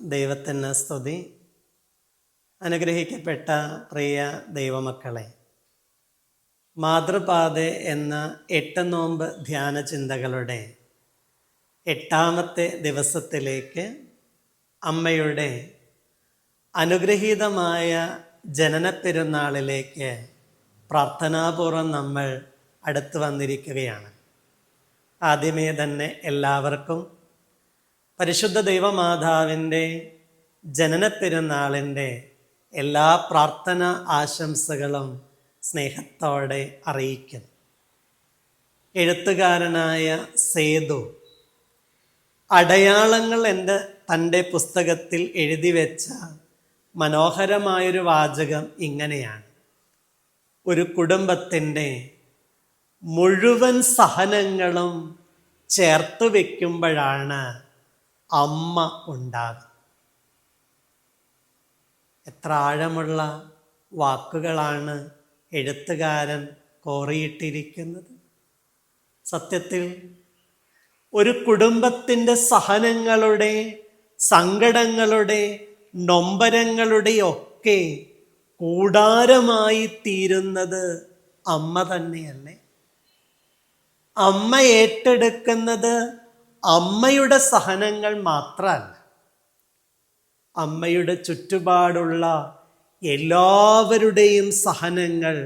ദൈവത്തിന് സ്തുതി. അനുഗ്രഹിക്കപ്പെട്ട പ്രിയ ദൈവമക്കളെ മാതൃപാത എന്ന എട്ട് നോമ്പ് ധ്യാന ചിന്തകളുടെ എട്ടാമത്തെ ദിവസത്തിലേക്ക് അമ്മയുടെ അനുഗ്രഹീതമായ ജനന പെരുന്നാളിലേക്ക് പ്രാർത്ഥനാപൂർവം നമ്മൾ അടുത്തു വന്നിരിക്കുകയാണ്. ആദ്യമേ തന്നെ എല്ലാവർക്കും പരിശുദ്ധ ദൈവമാതാവിന്റെ ജനന പെരുന്നാളിന്റെ എല്ലാ പ്രാർത്ഥന ആശംസകളും സ്നേഹത്തോടെ അറിയിക്കുന്നു. എഴുത്തുകാരനായ സേതു അടയാളങ്ങൾ എന്റെ തന്റെ പുസ്തകത്തിൽ എഴുതി വെച്ച മനോഹരമായൊരു വാചകം ഇങ്ങനെയാണ്. ഒരു കുടുംബത്തിന്റെ മുഴുവൻ സഹനങ്ങളും ചേർത്ത് വയ്ക്കുമ്പോഴാണ് അമ്മ ഉണ്ടാകും. എത്ര ആഴമുള്ള വാക്കുകളാണ് എഴുത്തുകാരൻ കോറിയിട്ടിരിക്കുന്നത്. സത്യത്തിൽ ഒരു കുടുംബത്തിന്റെ സഹനങ്ങളുടെ സങ്കടങ്ങളുടെ നൊമ്പരങ്ങളുടെ ഒക്കെ കൂടാരമായി തീരുന്നത് അമ്മ തന്നെയല്ലേ? അമ്മ ഏറ്റെടുക്കുന്നത് അമ്മയുടെ സഹനങ്ങൾ മാത്രമല്ല അമ്മയുടെ ചുറ്റുപാടുള്ള എല്ലാവരുടെയും സഹനങ്ങൾ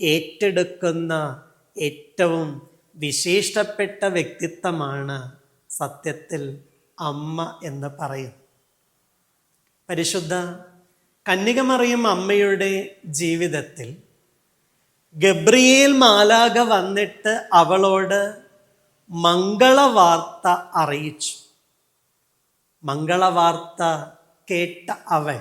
ഏറ്റെടുക്കുന്ന ഏറ്റവും വിശേഷപ്പെട്ട വ്യക്തിത്വമാണ് സത്യത്തിൽ അമ്മ എന്ന് പറയും പരിശുദ്ധ കന്യകമറിയും അമ്മയുടെ ജീവിതത്തിൽ ഗബ്രിയേൽ മാലാക വന്നിട്ട് അവളോട് മംഗളവാർത്ത അറിയിച്ചു. മംഗളവാർത്ത കേട്ട അവൻ.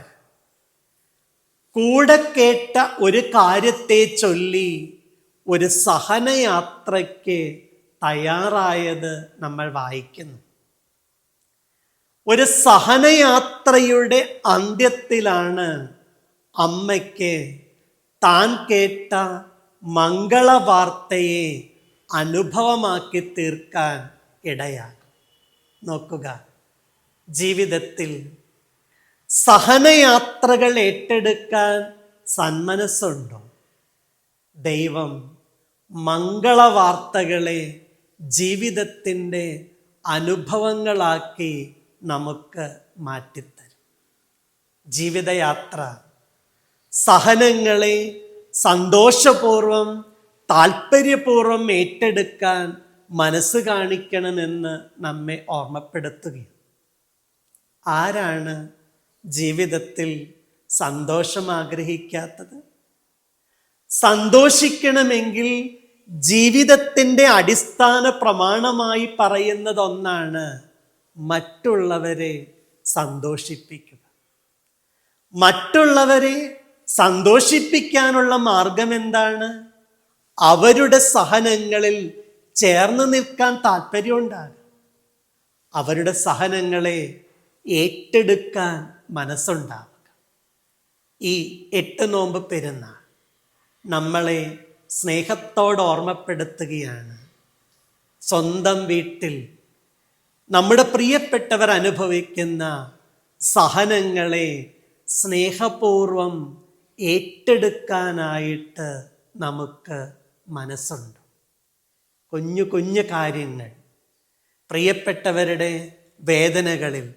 കൂടെ കേട്ട ഒരു കാര്യത്തെ ചൊല്ലി ഒരു സഹനയാത്രയ്ക്ക് തയ്യാറായത് നമ്മൾ വായിക്കുന്നു. ഒരു സഹനയാത്രയുടെ അന്ത്യത്തിലാണ് അമ്മയ്ക്ക് താൻ കേട്ട മംഗളവാർത്തയെ അനുഭവമാക്കി തീർക്കാൻ ഇടയാകും നോക്കുക. ജീവിതത്തിൽ സഹനയാത്രകൾ ഏറ്റെടുക്കാൻ സന്മനസ്സുണ്ടോ? ദൈവം മംഗളവാർത്തകളെ ജീവിതത്തിന്റെ അനുഭവങ്ങളാക്കി നമുക്ക് മാറ്റിത്തരും. ജീവിതയാത്ര സഹനങ്ങളെ സന്തോഷപൂർവം താല്പര്യപൂർവം ഏറ്റെടുക്കാൻ മനസ്സ് കാണിക്കണമെന്ന് നമ്മെ ഓർമ്മപ്പെടുത്തുകയാണ്. ആരാണ് ജീവിതത്തിൽ സന്തോഷം ആഗ്രഹിക്കാത്തത്? സന്തോഷിക്കണമെങ്കിൽ ജീവിതത്തിന്റെ അടിസ്ഥാന പ്രമാണമായി പറയുന്നത് ഒന്നാണ് മറ്റുള്ളവരെ സന്തോഷിപ്പിക്കുക. മറ്റുള്ളവരെ സന്തോഷിപ്പിക്കാനുള്ള മാർഗം എന്താണ് അവരുടെ സഹനങ്ങളിൽ ചേർന്ന് നിൽക്കാൻ താല്പര്യമുണ്ടാകും അവരുടെ സഹനങ്ങളെ ഏറ്റെടുക്കാൻ മനസ്സുണ്ടാവുക ഈ എട്ട് നോമ്പ് പെരുന്നാൾ നമ്മളെ സ്നേഹത്തോട് ഓർമ്മപ്പെടുത്തുകയാണ്. സ്വന്തം വീട്ടിൽ നമ്മുടെ പ്രിയപ്പെട്ടവർ അനുഭവിക്കുന്ന സഹനങ്ങളെ സ്നേഹപൂർവം ഏറ്റെടുക്കാനായിട്ട് നമുക്ക് മനസ്സുണ്ട്. കുഞ്ഞു കുഞ്ഞു കാര്യങ്ങൾ പ്രിയപ്പെട്ടവരുടെ വേദനകളിൽ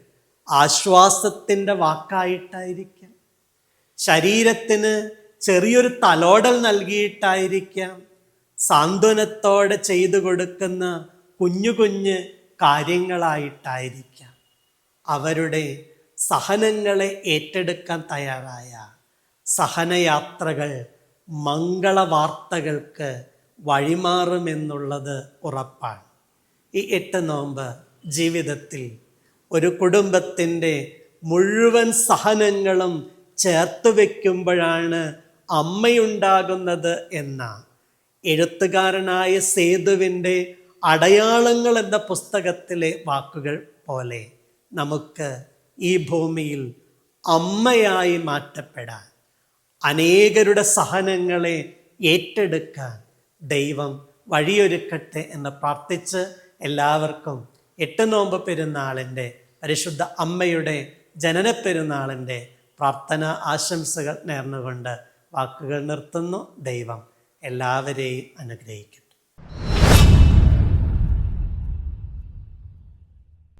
ആശ്വാസത്തിന്റെ വാക്കായിട്ടായിരിക്കാം. ശരീരത്തിന് ചെറിയൊരു തലോടൽ നൽകിയിട്ടായിരിക്കാം സാന്ത്വനത്തോടെ ചെയ്തു കൊടുക്കുന്ന കുഞ്ഞു കുഞ്ഞ് കാര്യങ്ങളായിട്ടായിരിക്കാം. അവരുടെ സഹനങ്ങളെ ഏറ്റെടുക്കാൻ തയ്യാറായ സഹനയാത്രകൾ മംഗളവാർത്തകൾക്ക് വഴിമാറുമെന്നുള്ളത് ഉറപ്പാണ്. ഈ എട്ട് നോമ്പ് ജീവിതത്തിൽ ഒരു കുടുംബത്തിന്റെ മുഴുവൻ സഹനങ്ങളും ചേർത്ത് വയ്ക്കുമ്പോഴാണ് അമ്മയുണ്ടാകുന്നത് എന്ന എഴുത്തുകാരനായ സേതുവിന്റെ അടയാളങ്ങൾ എന്ന പുസ്തകത്തിലെ വാക്കുകൾ പോലെ നമുക്ക് ഈ ഭൂമിയിൽ അമ്മയായി മാറ്റപ്പെടാൻ അനേകരുടെ സഹനങ്ങളെ ഏറ്റെടുക്കാൻ ദൈവം വഴിയൊരുക്കട്ടെ എന്ന് പ്രാർത്ഥിച്ച് എല്ലാവർക്കും എട്ട് നോമ്പ് പെരുന്നാളിന്റെ പരിശുദ്ധ അമ്മയുടെ ജനന പെരുന്നാളിന്റെ പ്രാർത്ഥന ആശംസകൾ നേർന്നുകൊണ്ട് വാക്കുകൾ നിർത്തുന്നു. ദൈവം എല്ലാവരെയും അനുഗ്രഹിക്കുന്നു